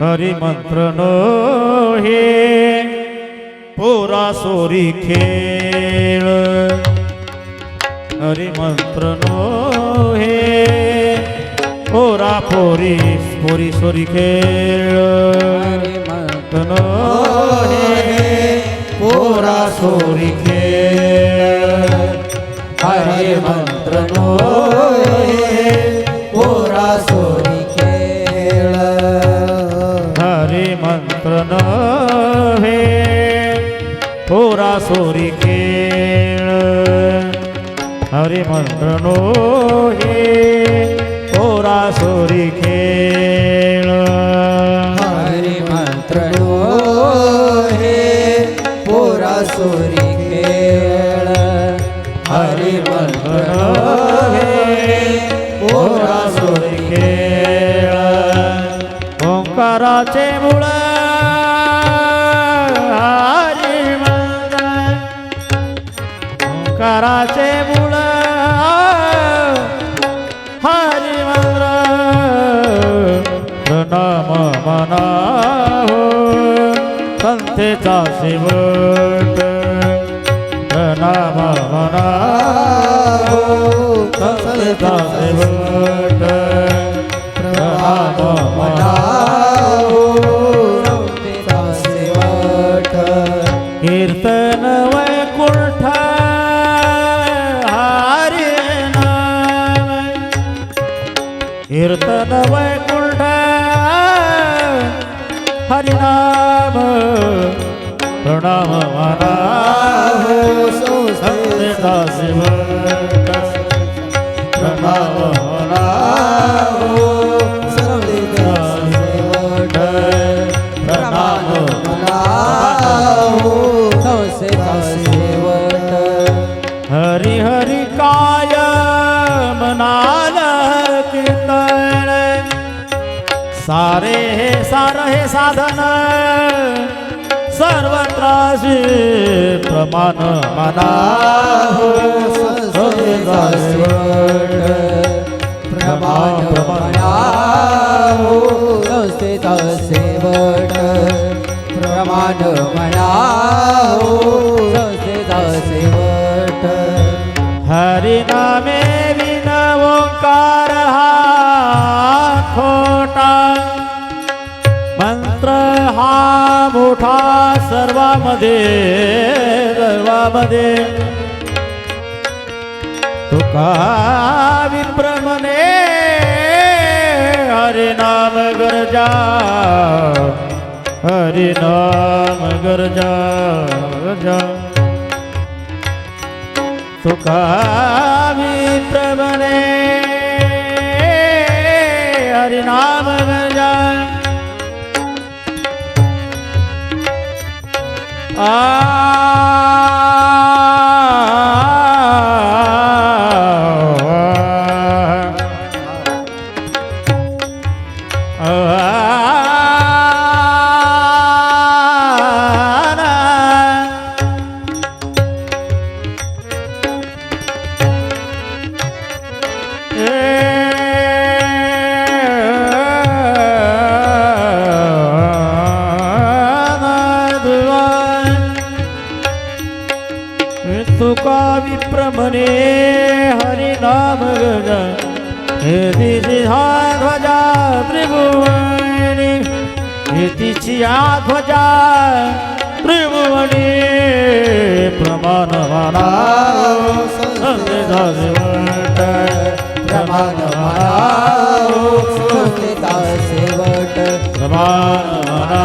हरिमंत्र no हे पोरा sorry खेळ. हरिमंत्र नो हे पोरा पोरी पोरी सोरी खेळ. हरिमंत्र नो हे पोरा सोरी खेळ. हरिमंत्र नो हे पोरा सोरी छोरा सोरी खेळ. हरे म्हणतो हे छोरा सोरी खेळ. हरे म्हणतो हे पोरा सोरी खेळ. हरिमंत्र म्हणतो हे पोरा सोरी खेळ. ओंकाराचे मुळा हरी मंत्र प्रणाम मना हो। संथेचा शेवट कीर्तन वैकुंठ हरिनाम प्रणाम मना हो प्रणाम मना हो सारे हे सार हे साधन सर्वत्र प्रमाण मना खोटा मंत्र हा मोठा सर्वामध्ये सर्वामध्ये। तुका विप्रमणे हरि नाम गरजा हरि नाम गरजा गरजा। तुका विप्रमणे Ah. ah. ah. ah. तुका विप्रमणे हरि नाम गज हा ध्वजा त्रिभुवनी। हे हा ध्वजा त्रिभुवनी। प्रमाण माना संदेशा शेवट प्रमाण माना सेवट प्रमाण माना